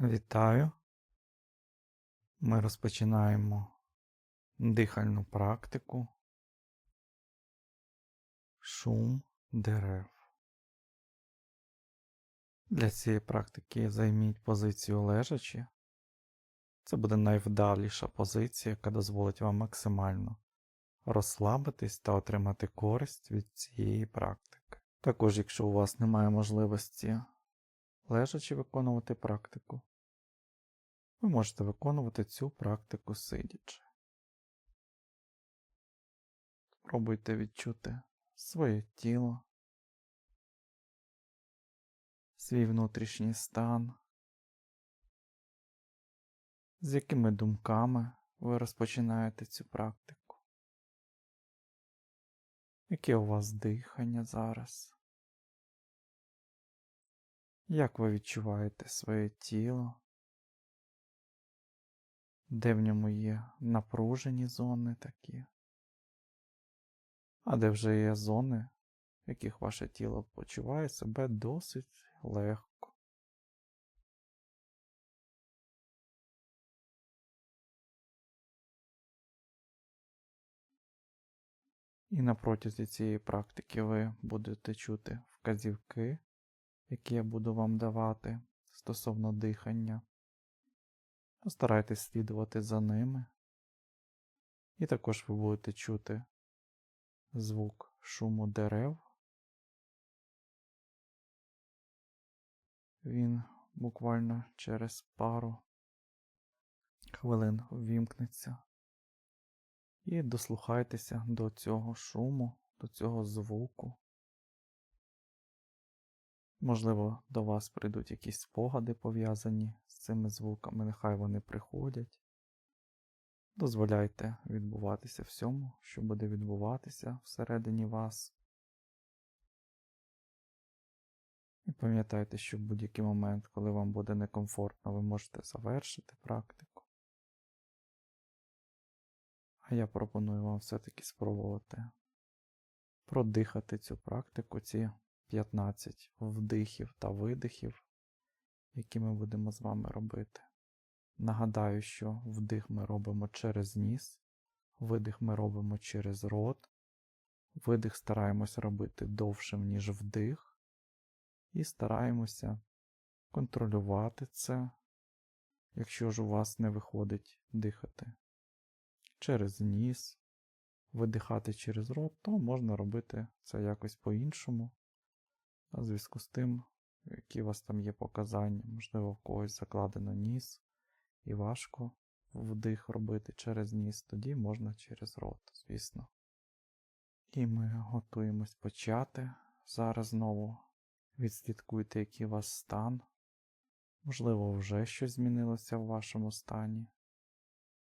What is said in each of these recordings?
Вітаю. Ми розпочинаємо дихальну практику. Шум дерев. Для цієї практики займіть позицію лежачи. Це буде найвдаліша позиція, яка дозволить вам максимально розслабитись та отримати користь від цієї практики. Також, якщо у вас немає можливості лежачи виконувати практику, ви можете виконувати цю практику сидячи. Спробуйте відчути своє тіло, свій внутрішній стан, з якими думками ви розпочинаєте цю практику. Яке у вас дихання зараз? Як ви відчуваєте своє тіло? Де в ньому є напружені зони такі? А де вже є зони, в яких ваше тіло почуває себе досить легко? І на протязі цієї практики ви будете чути вказівки які я буду вам давати стосовно дихання. Постарайтесь слідувати за ними. І також ви будете чути звук шуму дерев. Він буквально через пару хвилин ввімкнеться. І дослухайтеся до цього шуму, до цього звуку. Можливо, до вас прийдуть якісь спогади пов'язані з цими звуками, нехай вони приходять. Дозволяйте відбуватися всьому, що буде відбуватися всередині вас. І пам'ятайте, що в будь-який момент, коли вам буде некомфортно, ви можете завершити практику. А я пропоную вам все-таки спробувати продихати цю практику, ці 15 вдихів та видихів, які ми будемо з вами робити. Нагадаю, що вдих ми робимо через ніс, видих ми робимо через рот, видих стараємося робити довшим, ніж вдих, і стараємося контролювати це, якщо ж у вас не виходить дихати через ніс, видихати через рот, то можна робити це якось по-іншому. У зв'язку з тим, які у вас там є показання, можливо, в когось закладено ніс і важко вдих робити через ніс, тоді можна через рот, звісно. І ми готуємось почати. Зараз знову відслідкуйте, який у вас стан. Можливо, вже щось змінилося в вашому стані.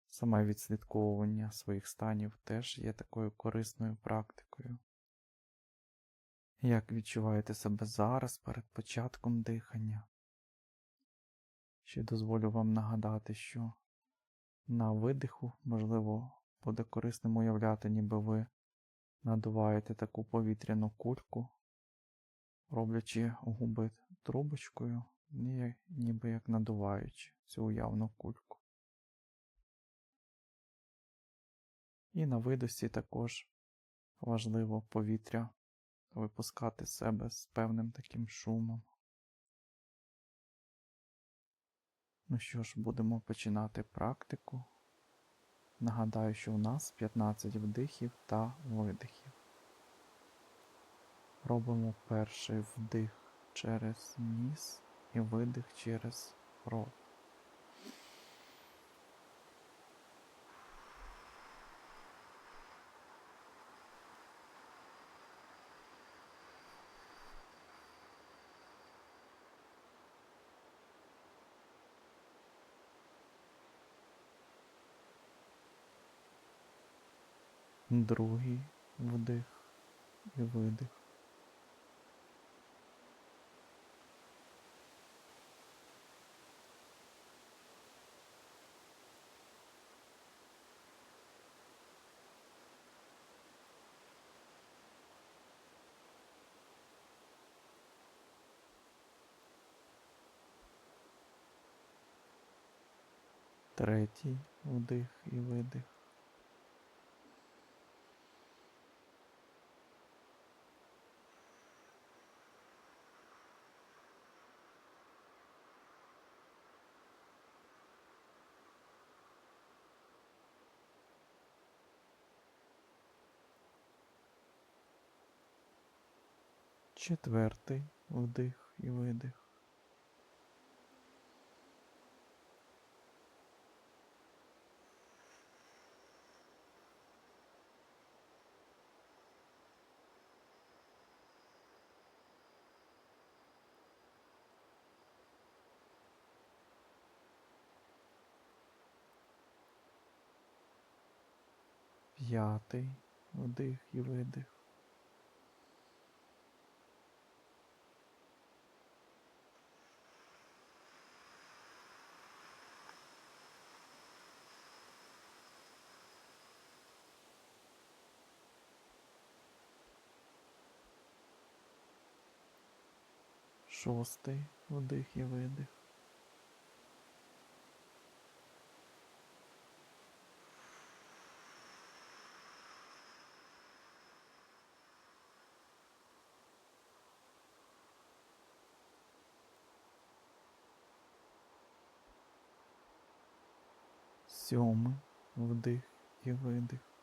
Саме відслідковування своїх станів теж є такою корисною практикою. Як відчуваєте себе зараз перед початком дихання? Ще дозволю вам нагадати, що на видиху, можливо, буде корисним уявляти, ніби ви надуваєте таку повітряну кульку, роблячи губи трубочкою, ніби як надуваючи цю уявну кульку. І на видосі також важливо повітря випускати себе з певним таким шумом. Ну що ж, будемо починати практику. Нагадаю, що у нас 15 вдихів та видихів. Робимо перший вдих через ніс і видих через рот. другий вдих і видих. Третій вдих і видих. Четвертий вдих і видих. П'ятий вдих і видих. Шостий вдих і видих. Сьомий вдих і видих.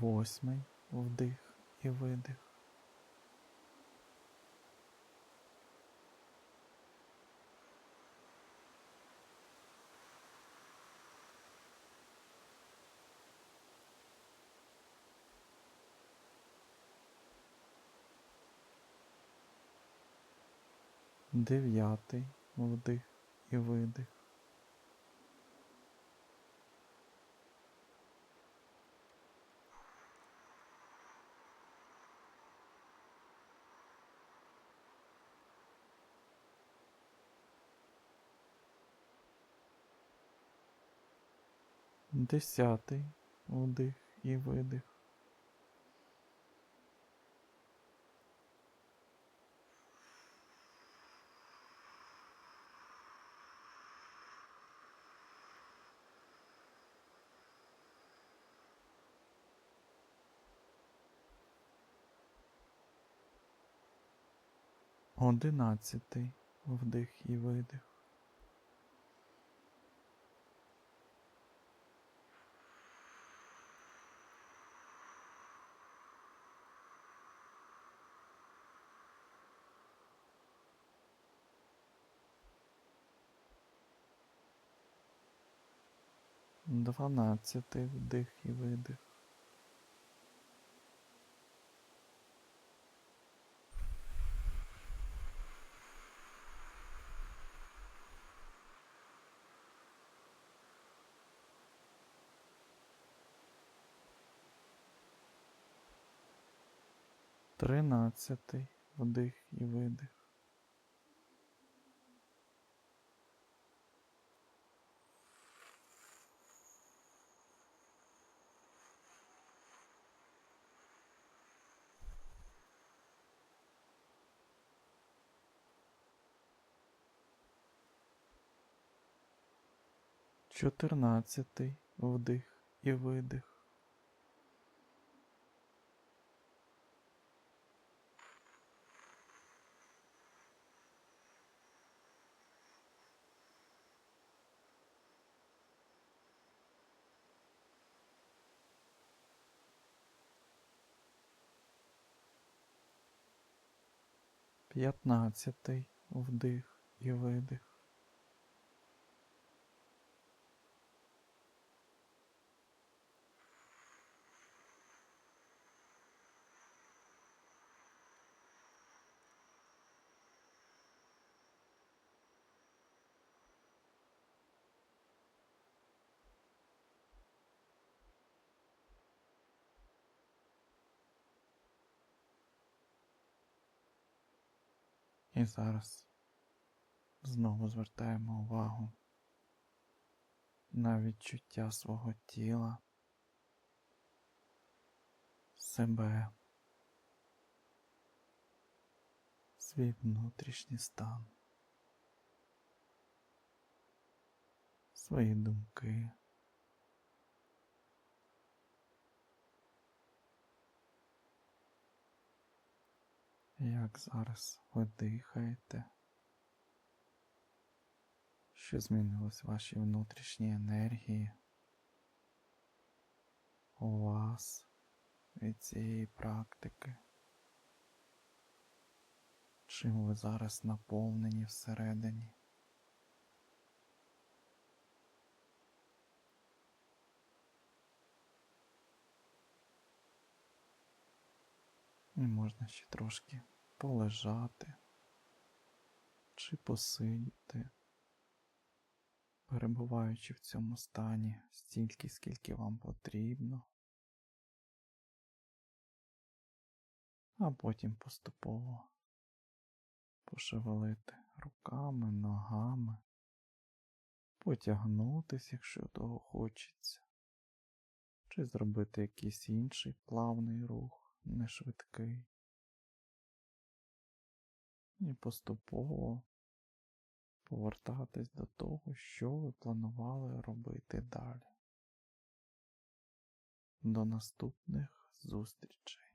Восьмий вдих і видих. Дев'ятий вдих і видих. Десятий вдих і видих. Одинадцятий вдих і видих. Дванадцятий вдих і видих. Тринадцятий вдих і видих. Чотирнадцятий вдих і видих. П'ятнадцятий вдих і видих. І зараз знову звертаємо увагу на відчуття свого тіла, себе, свій внутрішній стан, свої думки. Як зараз ви дихаєте? Що змінилось в вашій внутрішній енергії? У вас від цієї практики? Чим ви зараз наповнені всередині? І можна ще трошки полежати чи посидіти, перебуваючи в цьому стані стільки, скільки вам потрібно, а потім поступово пошевелити руками, ногами, потягнутися, якщо того хочеться, чи зробити якийсь інший плавний рух, не швидкий. І поступово повертатись до того, що ви планували робити далі. До наступних зустрічей.